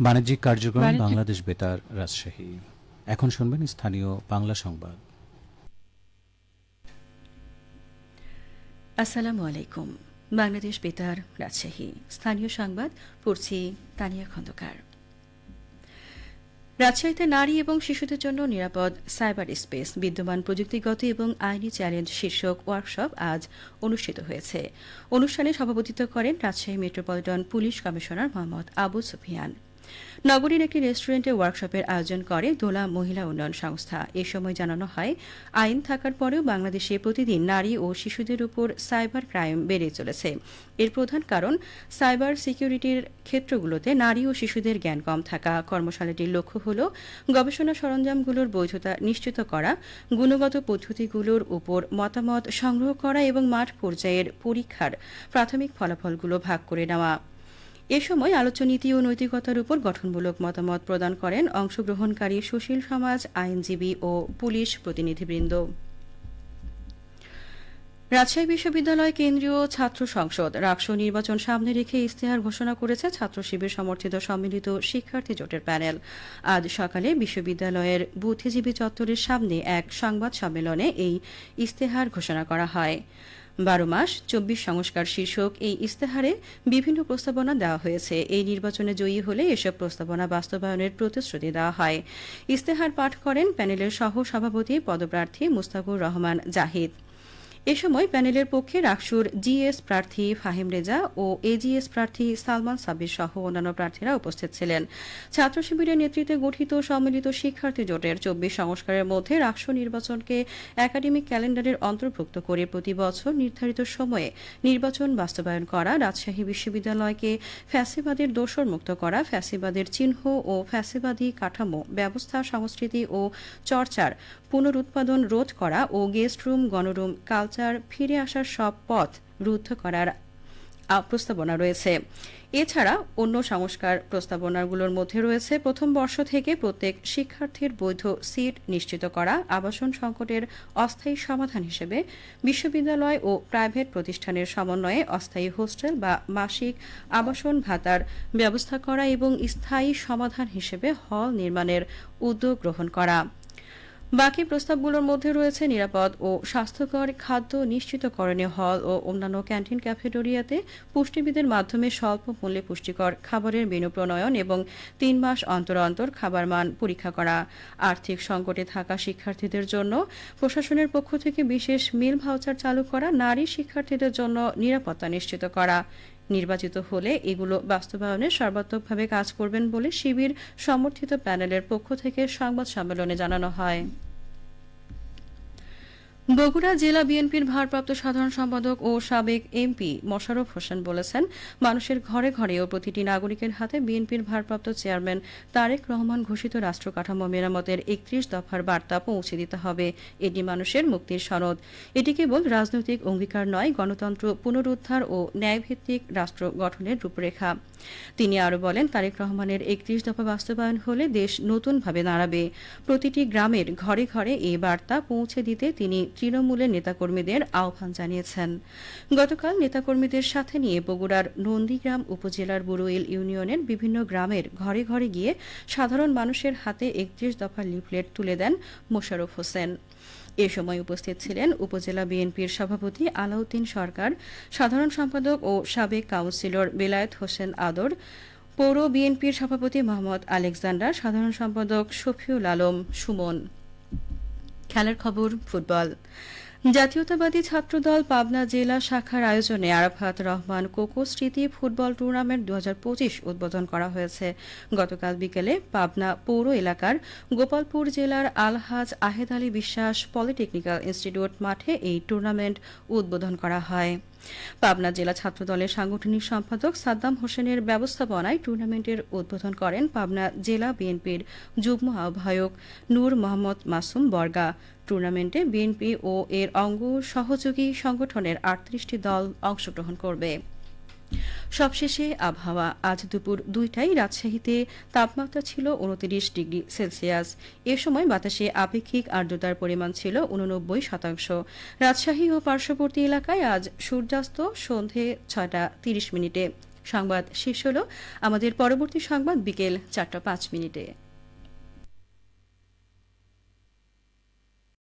বাণিজ্যিক কার্যক্রম বাংলাদেশ বেতার রাজশাহী। এখন শুনবেন স্থানীয় বাংলা সংবাদ। আসসালামু আলাইকুম। বাংলাদেশ বেতার রাজশাহী। স্থানীয় সংবাদ পড়ছি তানিয়া খন্দকার। রাজশাহীতে নারী এবং শিশুদের জন্য নিরাপদ সাইবার স্পেস বিদ্যমান প্রযুক্তিগত এবং আইনি চ্যালেঞ্জ শীর্ষক ওয়ার্কশপ আজ অনুষ্ঠিত হয়েছে। অনুষ্ঠানে সভাপতিত্ব করেন Rajshahi metropolitan police commissioner Mohammad Abu Sufian. নগরীর একটি রেস্টুরেন্টে ওয়ার্কশপের আয়োজন করে দোলা মহিলা উন্নয়ন সংস্থা। এ সময় জানানো হয়, আইন থাকার পরেও বাংলাদেশে প্রতিদিন নারী ও শিশুদের উপর সাইবার ক্রাইম বেড়ে চলেছে। এর প্রধান কারণ, সাইবার সিকিউরিটির ক্ষেত্রগুলোতে নারী ও শিশুদের জ্ঞান কম থাকা। কর্মশালাটির লক্ষ্য হল গবেষণা সরঞ্জামগুলোর বৈধতা নিশ্চিত করা, গুণগত পদ্ধতিগুলোর উপর মতামত সংগ্রহ করা এবং মাঠ পর্যায়ের পরীক্ষার প্রাথমিক ফলাফলগুলো ভাগ করে নেওয়া। এ সময় আলোচনীতি ও নৈতিকতার উপর গঠনমূলক মতামত প্রদান করেন অংশগ্রহণকারী সুশীল সমাজ, আইনজীবী ও পুলিশ প্রতিনিধিবৃন্দ। রাজশাহী বিশ্ববিদ্যালয় কেন্দ্রীয় ছাত্র সংসদ রাকসু নির্বাচন সামনে রেখে ইস্তেহার ঘোষণা করেছে ছাত্র শিবির সমর্থিত সম্মিলিত শিক্ষার্থী জোটের প্যানেল। আজ সকালে বিশ্ববিদ্যালয়ের বুদ্ধিজীবী চত্বরের সামনে এক সংবাদ সম্মেলনে এই ইস্তেহার ঘোষণা করা হয়। বারো মাস চব্বিশ সংস্কার শীর্ষক এই ইস্তেহারে বিভিন্ন প্রস্তাবনা দেওয়া হয়েছে। এই নির্বাচনে জয়ী হলে এসব প্রস্তাবনা বাস্তবায়নের প্রতিশ্রুতি দেওয়া হয়। ইস্তেহার পাঠ করেন প্যানেলের সহ সভাপতি পদপ্রার্থী মুস্তাফুর রহমান জাহিদ। এ সময় প্যানেলের পক্ষে রাকসুর জিএস প্রার্থী ফাহিম রেজা ও এজিএস প্রার্থী সালমান সাব্বির সহ অন্যান্য প্রার্থীরা উপস্থিত ছিলেন। ছাত্র শিবিরের নেতৃত্বে গঠিত সম্মিলিত শিক্ষার্থী জোটের চব্বিশ সংস্কারের মধ্যে রাকসু নির্বাচনকে একাডেমিক ক্যালেন্ডারের অন্তর্ভুক্ত করে প্রতি বছর নির্ধারিত সময়ে নির্বাচন বাস্তবায়ন করা, রাজশাহী বিশ্ববিদ্যালয়কে ফ্যাসিবাদের দোষর মুক্ত করা, ফ্যাসিবাদের চিহ্ন ও ফ্যাসিবাদী কাঠামো ব্যবস্থা, সংস্কৃতি ও চর্চার পুনরুৎপাদন রোধ করা ও গেস্ট রুম, গণরুম, কালচার ফিরে আসার সব পথ রুদ্ধ করার প্রস্তাবনা রয়েছে। এছাড়া অন্য সংস্কার প্রস্তাবনাগুলোর মধ্যে রয়েছে, প্রথম বর্ষ থেকে প্রত্যেক শিক্ষার্থীর বৈধ সিট নিশ্চিত করা, আবাসন সংকটের অস্থায়ী সমাধান হিসেবে বিশ্ববিদ্যালয় ও প্রাইভেট প্রতিষ্ঠানের সমন্বয়ে অস্থায়ী হোস্টেল বা মাসিক আবাসন ভাতার ব্যবস্থা করা এবং স্থায়ী সমাধান হিসেবে হল নির্মাণের উদ্যোগ গ্রহণ করা। বাকি প্রস্তাবগুলোর মধ্যে রয়েছে নিরাপদ ও স্বাস্থ্যকর খাদ্য নিশ্চিতকরণীয় হল ও অন্যান্য ক্যান্টিন ক্যাফেটেরিয়াতে পুষ্টিবিদের মাধ্যমে স্বল্প মূল্যে পুষ্টিকর খাবারের মেনু প্রণয়ন এবং তিন মাস অন্তর অন্তর খাবার মান পরীক্ষা করা। আর্থিক সংকটে থাকা শিক্ষার্থীদের জন্য প্রশাসনের পক্ষ থেকে বিশেষ মিল ভাউচার চালু করা, নারী শিক্ষার্থীদের জন্য নিরাপত্তা নিশ্চিত করা। নির্বাচিত হলে এগুলো বাস্তবায়নে সর্বাত্মকভাবে কাজ করবেন বলে শিবির সমর্থিত প্যানেলের পক্ষ থেকে সংবাদ সম্মেলনে জানানো হয়। বগুড়া জেলা বিএনপির ভারপ্রাপ্ত সাধারণ সম্পাদক ও সাবেক এমপি মোশাররফ হোসেন বলেছেন, মানুষের ঘরে ঘরে ও প্রতিটি নাগরিকের হাতে বিএনপির ভারপ্রাপ্ত চেয়ারম্যান তারেক রহমান ঘোষিত রাষ্ট্র কাঠামো মেরামতের একত্রিশ দফার বার্তা পৌঁছে দিতে হবে। এটি মানুষের মুক্তির সনদ। এটি কেবল রাজনৈতিক অঙ্গীকার নয়, গণতন্ত্র পুনরুদ্ধার ও ন্যায়ভিত্তিক রাষ্ট্র গঠনের রূপরেখা। তিনি আরও বলেন, তারেক রহমানের একত্রিশ দফা বাস্তবায়ন হলে দেশ নতুনভাবে দাঁড়াবে প্রতিটি গ্রামের ঘরে ঘরে এই বার্তা পৌঁছে দিতে তিনি তৃণমূলের নেতাকর্মীদের আহ্বান জানিয়েছেন। গতকাল নেতাকর্মীদের সাথে নিয়ে বগুড়ার নন্দীগ্রাম উপজেলার বুড়োইল ইউনিয়নের বিভিন্ন গ্রামের ঘরে ঘরে গিয়ে সাধারণ মানুষের হাতে একত্রিশ দফা লিফলেট তুলে দেন মোশাররফ হোসেন। এ সময় উপস্থিত ছিলেন উপজেলা বিএনপির সভাপতি আলাউদ্দিন সরকার, সাধারণ সম্পাদক ও সাবেক কাউন্সিলর বেলায়েত হোসেন আদর, পৌর বিএনপির সভাপতি মোহাম্মদ আলেকজান্ডার, সাধারণ সম্পাদক শফিউল আলম, সুমন। খেলার খবর, ফুটবল। জাতীয়তাবাদী ছাত্রদল পাবনা জেলা শাখার আয়োজনে আরাফাত রহমান কোকো স্মৃতি ফুটবল টুর্নামেন্ট দু হাজার পঁচিশ উদ্বোধন করা হয়েছে। গতকাল বিকেলে পাবনা পৌর এলাকার গোপালপুর জেলার আলহাজ আহেদ আলী বিশ্বাস পলিটেকনিক্যাল ইনস্টিটিউট মাঠে এই টুর্নামেন্ট উদ্বোধন করা হয়। পাবনা জেলা ছাত্রদলের সাংগঠনিক সম্পাদক সাদ্দাম হোসেনের ব্যবস্থাপনায় টুর্নামেন্টের উদ্বোধন করেন পাবনা জেলা বিএনপির যুগ্ম আহ্বায়ক নূর মোহাম্মদ মাসুম বর্গা। টুর্নামেন্টে বিএনপি ও এর অঙ্গ সহযোগী সংগঠনের আটত্রিশটি দল অংশগ্রহণ করবে। সবশেষে আবহাওয়া আজ দুপুর দুইটায় রাজশাহীতে তাপমাত্রা ছিল উনত্রিশ ডিগ্রি সেলসিয়াস। এ সময় বাতাসে আপেক্ষিক আর্দ্রতার পরিমাণ ছিল উননব্বই শতাংশ। রাজশাহী ও পার্শ্ববর্তী এলাকায় আজ সূর্যাস্ত সন্ধে ছয়টা তিরিশ মিনিটে। সংবাদ শেষ হল আমাদের পরবর্তী সংবাদ বিকেল চারটা পাঁচ মিনিটে।